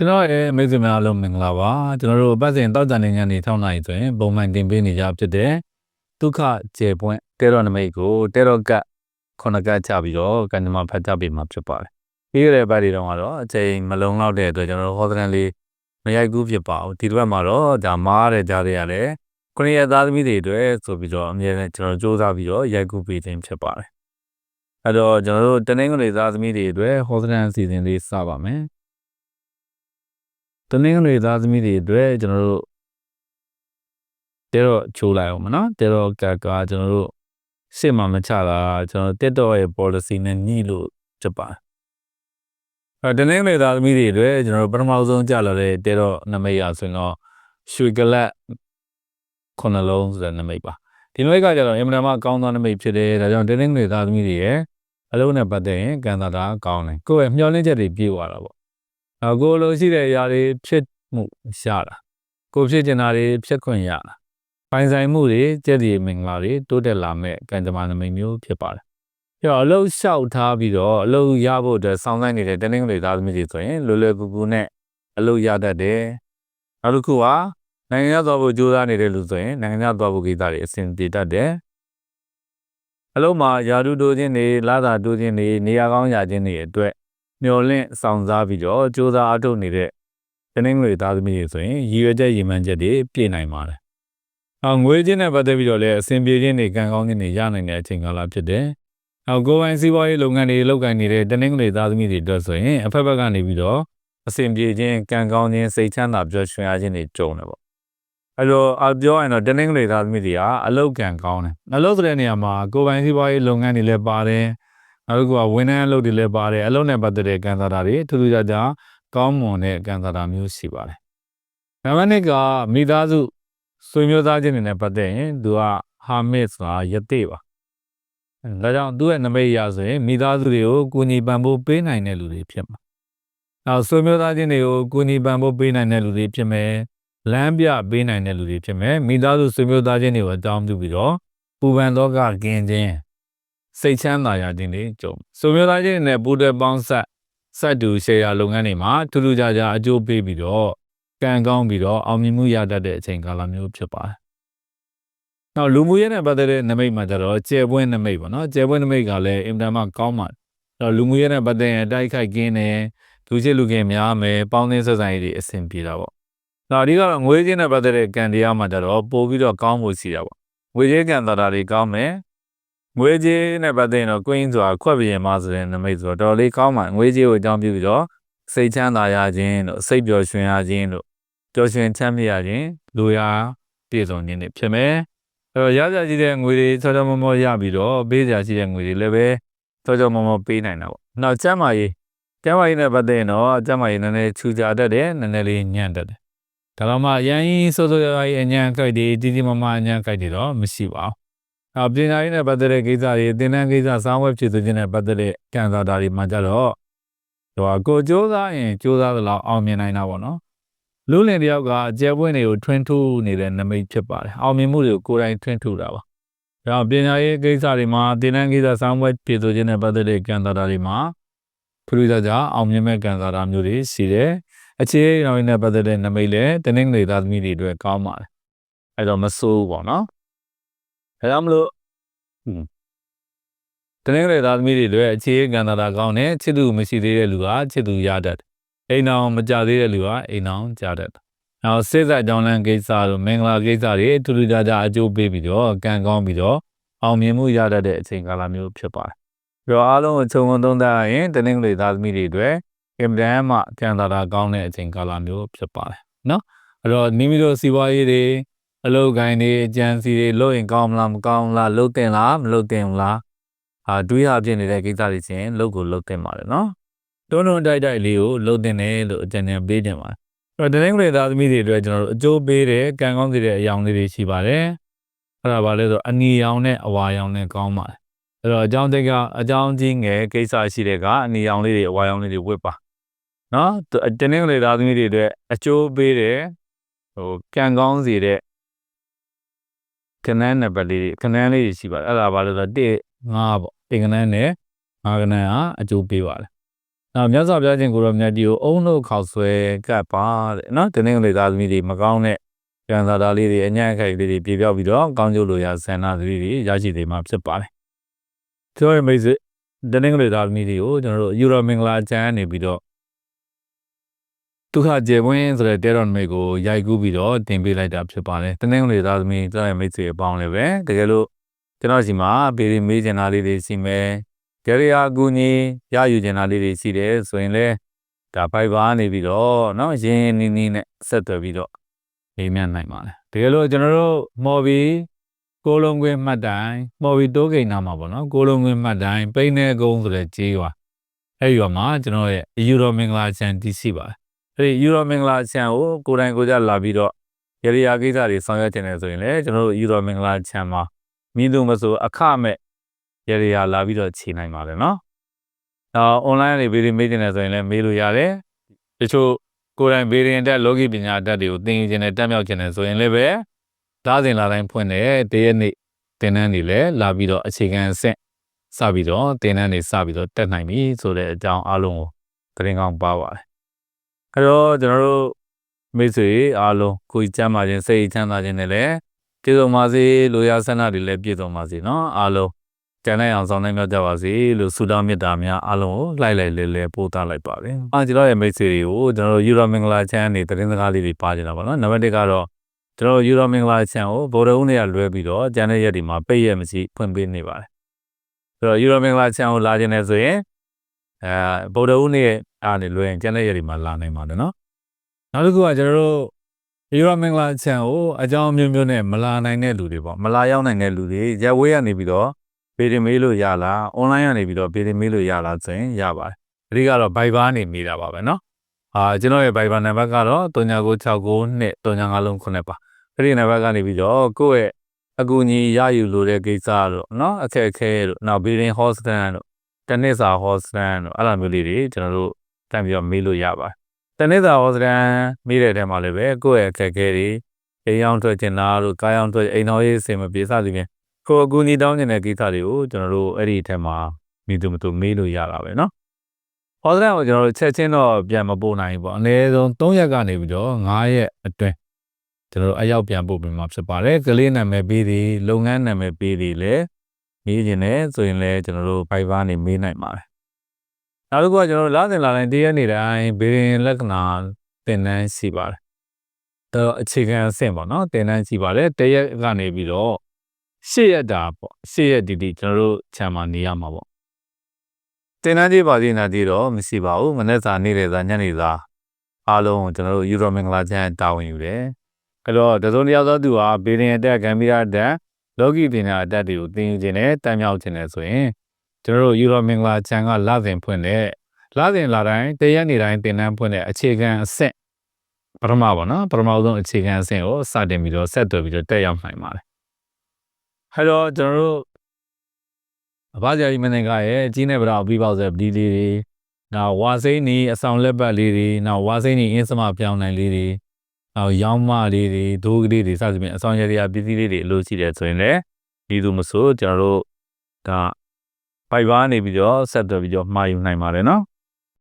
ကျွန်တော်ရဲ့မိတ်ဆွေများအားလုံးမင်္ဂလာပါကျွန်တော်တို့ပတ်စဉ်တောက်ကြနေညနေ6နာရီဆိုရင်ပုံမှန်တင်ပေးနေကြဖြစ်တဲ့ဒုက္ခကျေပွင့်တဲတော်နမိတ်ကိုတဲတော်ကတ်ခုနကတ်ချပြီးတော့ကံကြမ္မာဖတ်ကြပေးမှာဖြစ်ပါတယ်ပြီးရတဲ့ဘက်တွေတော့ကတော့အချိန်မလုံလောက်တဲ့အတွက်ကျွန်တော်တို့ဟောသရန်လေးမရိုက်ကူးဖြစ်ပါဘူးဒီတစ်ပတ်မှာတော့ဒါမားတဲ့ကြားတွေရတယ်ခုနှစ်ရက်သားသမီးတွေအတွက်ဆိုပြီးတော့အမြဲတမ်းကျွန်တော်စူးစမ်းပြီးတော့ရိုက်ကူးပေးခြင်းဖြစ်ပါတယ်အဲ့တော့ကျွန်တော်တို့တနင်္ဂနွေသားသမီးတွေအတွက်ဟောသရန်အစီအစဉ်လေးစပါမယ် တနင်္ဂနွေသားသမီးတွေအတွက်ကျွန်တော်တို့တဲတော့ချိုးလိုက်အောင်မနော်တဲတော့ကကကျွန်တော်တို့စစ်မှမချတာကျွန်တော်တက်တော့ရဲ့ policy နဲ့ညှိလို့ဖြစ်ပါအဲတနင်္ဂနွေသားသမီးတွေအတွက်ကျွန်တော်တို့ပထမဆုံးကြာလာတဲ့တဲတော့နမိတ်ရဆိုရင်တော့ရွှေကလတ်ခုနှလုံးဆိုတဲ့နမိတ်ပါဒီနမိတ်ကကျတော့အင်မတန်မှကောင်းသောနမိတ်ဖြစ်တယ်ဒါကြောင့်တနင်္ဂနွေသားသမီးတွေရဲ့အလုံးနဲ့ပတ်သက်ရင်ကံသာတာကောင်းတယ်ကိုယ့်ရဲ့မျှော်လင့်ချက်တွေပြည့်သွားတာပေါ့ အကိုလိုရှိတဲ့အရာတွေဖြစ်မှုရှာတာကိုဖြစ်ကျင်တာတွေဖြစ်ခွင့်ရတာပိုင်ဆိုင်မှုတွေကြက်ဒီမင်္ဂလာတွေတိုးတက်လာမဲ့ကံကြမ္မာနမိတ်မျိုးဖြစ်ပါတယ်။ပြီးတော့အလုတ်လျှောက်ထားပြီးတော့အလုတ်ရဖို့အတွက်စောင့်ဆိုင်နေတဲ့တနင်္ဂနွေသားသမီးတွေဆိုရင်လွယ်လွယ်ကူကူနဲ့အလုတ်ရတတ်တယ်။နောက်တစ်ခုကနိုင်ငံခြားသွားဖို့ကြိုးစားနေတဲ့လူဆိုရင်နိုင်ငံခြားသွားဖို့ကိစ္စတွေအဆင်ပြေတတ်တယ်။အလုံးမှာယာတုတိုးခြင်းတွေလာသာတိုးခြင်းတွေနေရာကောင်းရခြင်းတွေအတွက် မျော်လင့်ဆောင်စားပြီးတော့စူးစမ်းအထုတ်နေတဲ့တနင်္ဂနွေသားသမီးတွေဆိုရင်ရည်ရွယ်ချက်ရည်မှန်းချက်တွေပြည့်နိုင်ပါတယ်။အော်ငွေချင်းနဲ့ပတ်သက်ပြီးတော့လည်းအဆင်ပြေခြင်းတွေကံကောင်းခြင်းတွေရနိုင်တဲ့အချိန်ကာလဖြစ်တယ်။အော်ကိုယ်ပိုင်စီးပွားရေးလုပ်ငန်းတွေလုပ်ကိုင်နေတဲ့တနင်္ဂနွေသားသမီးတွေအတွက်ဆိုရင်အဖက်ဖက်ကနေပြီးတော့အဆင်ပြေခြင်းကံကောင်းခြင်းစိတ်ချမ်းသာပျော်ရွှင်ရခြင်းတွေကြုံတယ်ပေါ့။အဲလိုအပြောရင်တော့တနင်္ဂနွေသားသမီးတွေကအလုတ်ကံကောင်းတယ်။အလုတ်တဲ့နေရာမှာကိုယ်ပိုင်စီးပွားရေးလုပ်ငန်းတွေလည်းပါတယ်။ နောက်တစ်ခုကဝန်ထမ်းအလုပ်တွေလည်းပါတယ်အလုပ်နဲ့ပတ်သက်တဲ့ကံစားတာတွေထူးထူးခြားခြားကောင်းမွန်တဲ့ကံစားတာမျိုးရှိပါတယ်။နံပါတ်2ကမိသားစုဆွေမျိုးသားချင်းတွေနဲ့ပတ်သက်ရင်သူကဟာမစ်ဆိုတာယတိပါ။ဒါကြောင့်သူ့ရဲ့နမိတ်အရဆိုရင်မိသားစုတွေကိုကူညီပံ့ပိုးပေးနိုင်တဲ့လူတွေဖြစ်မှာ။နောက်ဆွေမျိုးသားချင်းတွေကိုကူညီပံ့ပိုးပေးနိုင်တဲ့လူတွေဖြစ်မယ်။လမ်းပြပေးနိုင်တဲ့လူတွေဖြစ်မယ်။မိသားစုဆွေမျိုးသားချင်းတွေကိုအကြောင်းပြုပြီးတော့ပူပန်တော့ကကင်းခြင်း စိတ်ချမ်းသာရခြင်းတွေကြုံဆိုမျိုးသားချင်းနဲ့ပူးတွဲပေါင်းဆက်ဆက်တူရှယ်ယာလုပ်ငန်းတွေမှာထူးထူးခြားခြားအကျိုးပေးပြီးတော့ကံကောင်းပြီးတော့အောင်မြင်မှုရတတ်တဲ့အချိန်ကာလမျိုးဖြစ်ပါတယ်။နောက်လူမှုရေးနဲ့ပတ်သက်တဲ့နမိတ်မှာကျတော့ကျယ်ပွင့်နမိတ်ပေါ့နော်။ကျယ်ပွင့်နမိတ်ကလည်းအင်တာမကောင်းပါတယ်။တော့လူမှုရေးနဲ့ပတ်သက်ရင်တိုက်ခိုက်ကင်းတယ်လူချစ်လူခင်များမယ်ပေါင်းသင်းဆက်ဆံရေးတွေအဆင်ပြေတာပေါ့။နောက်အဓိကတော့ငွေချင်းနဲ့ပတ်သက်တဲ့ကံတရားမှာကျတော့ပို့ပြီးတော့ကောင်းဖို့ရှိတာပေါ့။ငွေချင်းကံတာတာတွေကောင်းမယ် ငွေကြေးနဲ့ပတ်သက်ရင်တော့ queen ဆိုတာခွက်ပြင်မဆိုတဲ့နမိတ်ဆိုတော့တော်လေးကောင်းပါငွေကြေးကိုအကြောင်းပြုပြီးတော့စိတ်ချမ်းသာရခြင်းတို့စိတ်ပျော်ရွှင်ရခြင်းတို့ပျော်ရွှင်ချမ်းမြေ့ရခြင်းလူရာပြည့်စုံခြင်းတွေဖြစ်မယ်အဲတော့ရကြရှိတဲ့ငွေတွေချောချောမောမောရပြီးတော့ပေးကြရှိတဲ့ငွေတွေလည်းပဲချောချောမောမောပေးနိုင်တာပေါ့နောက်ကျမ်းမာရေးကျမ်းမာရေးနဲ့ပတ်သက်ရင်တော့ကျမ်းမာရေးနည်းနည်းချူကြတတ်တယ်နည်းနည်းလေးညံ့တတ်တယ်ဒါတော့မှရန်ရင်စိုးစိုးရရအညံ့ကြိုက်တွေတီတီမမအညံ့ကြိုက်တွေတော့မရှိပါဘူး နောက်ပညာရေးနဲ့ပတ်သက်တဲ့ကိစ္စတွေသင်တန်းကိစ္စစာဝတ်ဖြစ်သူချင်းနဲ့ပတ်သက်တဲ့ကံစားတာတွေမှာကြတော့ဟိုကိုစ조사ရင်စ조사သလောက်အောင်မြင်နိုင်တာပေါ့နော်လူလင်တယောက်ကအကျယ်ပွင့်တွေကိုထွန်းထူးနေတဲ့နမိတ်ဖြစ်ပါတယ်အောင်မြင်မှုတွေကိုကိုယ်တိုင်ထွန်းထူးတာပါဒါပညာရေးကိစ္စတွေမှာသင်တန်းကိစ္စစာဝတ်ဖြစ်သူချင်းနဲ့ပတ်သက်တဲ့ကံစားတာတွေမှာဖလူကြကြအောင်မြင်မဲ့ကံစားတာမျိုးတွေရှိတယ်အခြေအရောင်းနဲ့ပတ်သက်တဲ့နမိတ်လည်းတင်းနေသားသမီးတွေအတွက်ကောင်းပါတယ်အဲ့တော့မဆိုးဘူးပေါ့နော် ဒါကြောင့်မလို့တနင်္ဂနွေသားသမီးတွေအတွက်အခြေခံကံတာကောင်းတဲ့ချစ်သူမရှိသေးတဲ့လူကချစ်သူရတတ်အိမ်အောင်မကြသေးတဲ့လူကအိမ်အောင်ကြတတ်နောက်စိတ်ဆက်ကြောင်းလန်းကိစ္စတို့မင်္ဂလာကိစ္စတွေထူးထူးခြားခြားအကျိုးပေးပြီးတော့ကံကောင်းပြီးတော့အောင်မြင်မှုရတတ်တဲ့အချိန်ကာလမျိုးဖြစ်ပါတယ်ပြီးတော့အားလုံးကိုခြုံငုံသုံးသပ်ရင်တနင်္ဂနွေသားသမီးတွေအတွက်ကင်မတန်မှကံတာတာကောင်းတဲ့အချိန်ကာလမျိုးဖြစ်ပါတယ်နော်အဲ့တော့မိမိတို့စီးပွားရေးတွေ အလုပ်ကိုင်းတွေအကြံစီတွေလုပ်ရင်ကောင်းမလားမကောင်းလားလုပ်တင်လားမလုပ်တင်ဘူးလားဟာတွေးရဖြစ်နေတဲ့ကိစ္စတွေချင်းလုပ်ကိုလုပ်တင်ပါတယ်နော်တွန်းတွန်းတိုက်တိုက်လေးကိုလုပ်တင်တယ်လို့အကြံဉာဏ်ပေးတင်ပါတယ်အဲ့တော့တနင်္ဂနွေသားသမီးတွေအတွက်ကျွန်တော်တို့အကျိုးပေးတဲ့ကံကောင်းစေတဲ့အယောင်လေးတွေရှိပါတယ်အဲ့ဒါဘာလဲဆိုအနီရောင်နဲ့အဝါရောင်နဲ့ကောင်းပါတယ်အဲ့တော့အကြောင်းတက်ကအကြောင်းကြီးငယ်ကိစ္စရှိတဲ့ကအနီရောင်လေးတွေအဝါရောင်လေးတွေဝတ်ပါနော်တနင်္ဂနွေသားသမီးတွေအတွက်အကျိုးပေးတဲ့ဟိုကံကောင်းစေတဲ့ ကနန်းနံပါတ်လေးကနန်းလေးတွေရှိပါတယ်အဲ့ဒါဘာလို့လဲဆိုတော့1 5ပေါ့တင်ကနန်းနဲ့5ကနန်းဟာအကျိုးပေးပါတယ်နောက်မြတ်စွာဘုရားရှင်ကိုရောမြတ်ကြီးကိုအုံလို့ခေါက်ဆွဲကပ်ပါတဲ့နော်တင်းငယ်လေးသားသမီးတွေမကောင်းတဲ့ကံစားတာလေးတွေအညံ့ခိုက်လေးတွေပြေပြောက်ပြီးတော့ကောင်းကျိုးလိုရာဆန္ဒလေးတွေရရှိနေမှာဖြစ်ပါတယ်ပြောရမိတ်ဆွေတင်းငယ်လေးသားသမီးတွေကိုကျွန်တော်တို့ယူရိုမင်္ဂလာချမ်းနေပြီးတော့ ဒုက္ခကျေပွင်းဆိုတဲ့တဲတော်မိတ်ကိုရိုက်ကူးပြီးတော့တင်ပေးလိုက်တာဖြစ်ပါတယ်တင်းငယ်လေးသားသမီးကျွန်တော်မိတ်ဆွေအပေါင်းလည်းပဲတကယ်လို့ကျွန်တော်စီမှာဘေးရီမေးချင်တာလေးတွေစီမယ်ကြရရာကူညီရယူချင်တာလေးတွေရှိတယ်ဆိုရင်လည်းဒါဖိုက်ဘာနေပြီးတော့เนาะရင်းနီးနီးနဲ့ဆက်သွယ်ပြီးတော့မေးမြန်းနိုင်ပါတယ်တကယ်လို့ကျွန်တော်တို့မော်ဘီကိုလုံးကွင်းမှတ်တိုင်မော်ဘီတိုးကိန်းနာမှာပေါ့နော်ကိုလုံးကွင်းမှတ်တိုင်ပိန်းနေကုန်းဆိုတဲ့ကြေးရွာအဲ့ဒီရွာမှာကျွန်တော်ရဲ့ယူရိုမင်္ဂလာချန်တည်ရှိပါတယ် အဲ့ဒီယူရိုမင်္ဂလာချန်ကိုကိုယ်တိုင်ကိုယ်ကြလာပြီးတော့ရရရာကိစ္စတွေဆောင်ရွက်နေတယ်ဆိုရင်လည်းကျွန်တော်တို့ယူရိုမင်္ဂလာချန်မှာမိသူမဆိုအခမဲ့ရရရာလာပြီးတော့ခြေနိုင်ပါတယ်နော်အော် online ကနေဗီဒီယိုမေးနေတယ်ဆိုရင်လည်းမေးလို့ရတယ်တချို့ကိုယ်တိုင်ဗီဒီယိုတက်လောကီပညာတက်တွေကိုသင်ယူခြင်းနဲ့တက်မြောက်ခြင်းနဲ့ဆိုရင်လည်းပဲသားစဉ်လာတိုင်းဖွင့်တယ်တရက်နေ့သင်တန်းတွေလည်းလာပြီးတော့အခြေခံအဆင့်စပြီးတော့သင်တန်းတွေစပြီးတော့တက်နိုင်ပြီဆိုတဲ့အကြောင်းအားလုံးကိုသတင်းကောင်းပါပါတယ် အဲ့တော့ကျွန်တော်တို့မိတ်ဆွေအားလုံးကိုယ်ချမ်းသာခြင်းစိတ်ချမ်းသာခြင်းနဲ့လည်းပြည့်စုံပါစေလိုရာဆန္ဒတွေလည်းပြည့်စုံပါစေနော်အားလုံးတန်နိုင်အောင်ဆောင်နိုင်မြောက်ကြပါစေလို့ဆုတောင်းမေတ္တာများအားလုံးကိုလိုက်လိုက်လဲလဲပို့သလိုက်ပါတယ်။အားကျွန်တော်ရဲ့မိတ်ဆွေတွေကိုကျွန်တော်ယူရောမင်္ဂလာချမ်းနေသတင်းစကားလေးတွေပါကြတာပါနော်။နံပါတ်1ကတော့ကျွန်တော်ယူရောမင်္ဂလာချမ်းကိုဗော်ဒုံးတွေကလွဲပြီးတော့ကျန်တဲ့ရက်တွေမှာပိတ်ရက်မရှိဖွင့်ပေးနေပါတယ်။ဆိုတော့ယူရောမင်္ဂလာချမ်းကိုလာခြင်းနဲ့ဆိုရင်အဲဗော်ဒုံးတွေ အားနေလွဲရင်ကျန်တဲ့ရက်ဒီမှာလာနိုင်ပါတယ်နော်။နောက်တစ်ခုကကျွန်တော်တို့ယူရိုမင်္ဂလာချမ်းကိုအကြောင်းမျိုးမျိုးနဲ့မလာနိုင်တဲ့လူတွေပေါ့မလာရောက်နိုင်တဲ့လူတွေရက်ဝေးကနေပြီးတော့ဗီဒီမေးလို့ရလား online ကနေပြီးတော့ဗီဒီမေးလို့ရလားဆိုရင်ရပါတယ်အဓိကတော့ Viber နေမိတာပါပဲเนาะအာကျွန်တော်ရဲ့ Viber နံပါတ်ကတော့3969နဲ့39လုံး9ပါအဲ့ဒီနံပါတ်ကနေပြီးတော့ကိုယ့်ရဲ့အကူအညီရယူလို့တဲ့ကိစ္စတို့เนาะအခက်အခဲတို့နောက် building hostel တို့တနစ်စာ hostel တို့အဲ့လိုမျိုးလေးတွေကျွန်တော်တို့ တန်ပြီးတော့မေးလို့ရပါတယ်တနစ်စာ hostel မေးတဲ့ထဲမှာလည်းပဲကိုယ့်ရဲ့အခက်အခဲတွေအိမ်အောင်ထွက်ကျင်လာတို့ကားအောင်ထွက်အိမ်တော်ရေးအဆင်မပြေစသည်ဖြင့်ကိုအကူအညီတောင်းနေတဲ့ကိစ္စတွေကိုကျွန်တော်တို့အဲ့ဒီအထက်မှာမိသူမသူမေးလို့ရတာပဲเนาะဟောစတန်ကိုကျွန်တော်တို့ချက်ချင်းတော့ပြန်မပို့နိုင်ဘူးပေါ့အနည်းဆုံး3ရက်ကနေပြီးတော့9ရက်အတွင်းကျွန်တော်တို့အရောက်ပြန်ပို့ပေးမှာဖြစ်ပါတယ်ကလေးနာမည်ပေးသည်လုပ်ငန်းနာမည်ပေးသည်လည်းမေးခြင်းနဲ့ဆိုရင်လည်းကျွန်တော်တို့ Fiverr နေမေးနိုင်ပါတယ် နောက်တစ်ခုကကျွန်တော်တို့လာစဉ်လာတိုင်းတရက်နေတိုင်းဘေရင်လက္ခဏာသင်တန်းရှိပါတယ်တော့အခြေခံအဆင့်ပေါ့နော်သင်တန်းရှိပါတယ်တရက်ကနေပြီးတော့ရှေ့ရက်တာပေါ့ရှေ့ရက်ဒီဒီကျွန်တော်တို့ခြံမှာနေရမှာပေါ့တင်တန်းကြီးပါသေးနာသေးတော့မရှိပါဘူးမနေ့စာနေတဲ့စာညနေစာအားလုံးကိုကျွန်တော်တို့ယူရိုမင်္ဂလာချမ်းတာဝန်ယူတယ်အဲ့တော့တစုံတစ်ယောက်သောသူဟာဘေဒင်အတက်ကမ်ဘီယာတက်လောကီပညာအတက်တွေကိုသင်ယူခြင်းနဲ့တမ်းမြောက်ခြင်းနဲ့ဆိုရင် ကျွန်တော်တို့ယူရိုမင်္ဂလာချမ်းကလစဉ်ဖွင့်တဲ့လစဉ်လာတိုင်းတရက်နေတိုင်းသင်တန်းဖွင့်တဲ့အခြေခံအဆင့်ပထမပေါ့နော်ပထမဆုံးအခြေခံအဆင့်ကိုစတင်ပြီးတော့ဆက်သွယ်ပြီးတော့တက်ရောက်နိုင်ပါတယ်ဟဲ့တော့ကျွန်တော်တို့အဘဇာကြီးမင်းကရဲ့အကြီးနဲ့ဗရာပြီးပေါက်ဆက်ပဒီလေးတွေနောက်ဝါစိမ့်နီအဆောင်လက်ပတ်လေးတွေနောက်ဝါစိမ့်နီအင်းစမပြောင်းနိုင်လေးတွေနောက်ရောင်းမလေးတွေဒိုးကလေးတွေစသဖြင့်အဆောင်ရရပစ္စည်းလေးတွေအလို့ရှိတယ်ဆိုရင်လည်းဒီသူမဆိုကျွန်တော်တို့ဒါ ဖိုက်ဘာနေပြီးတော့ဆက်သွယ်ပြီးတော့မှာယူနိုင်ပါတယ်နော်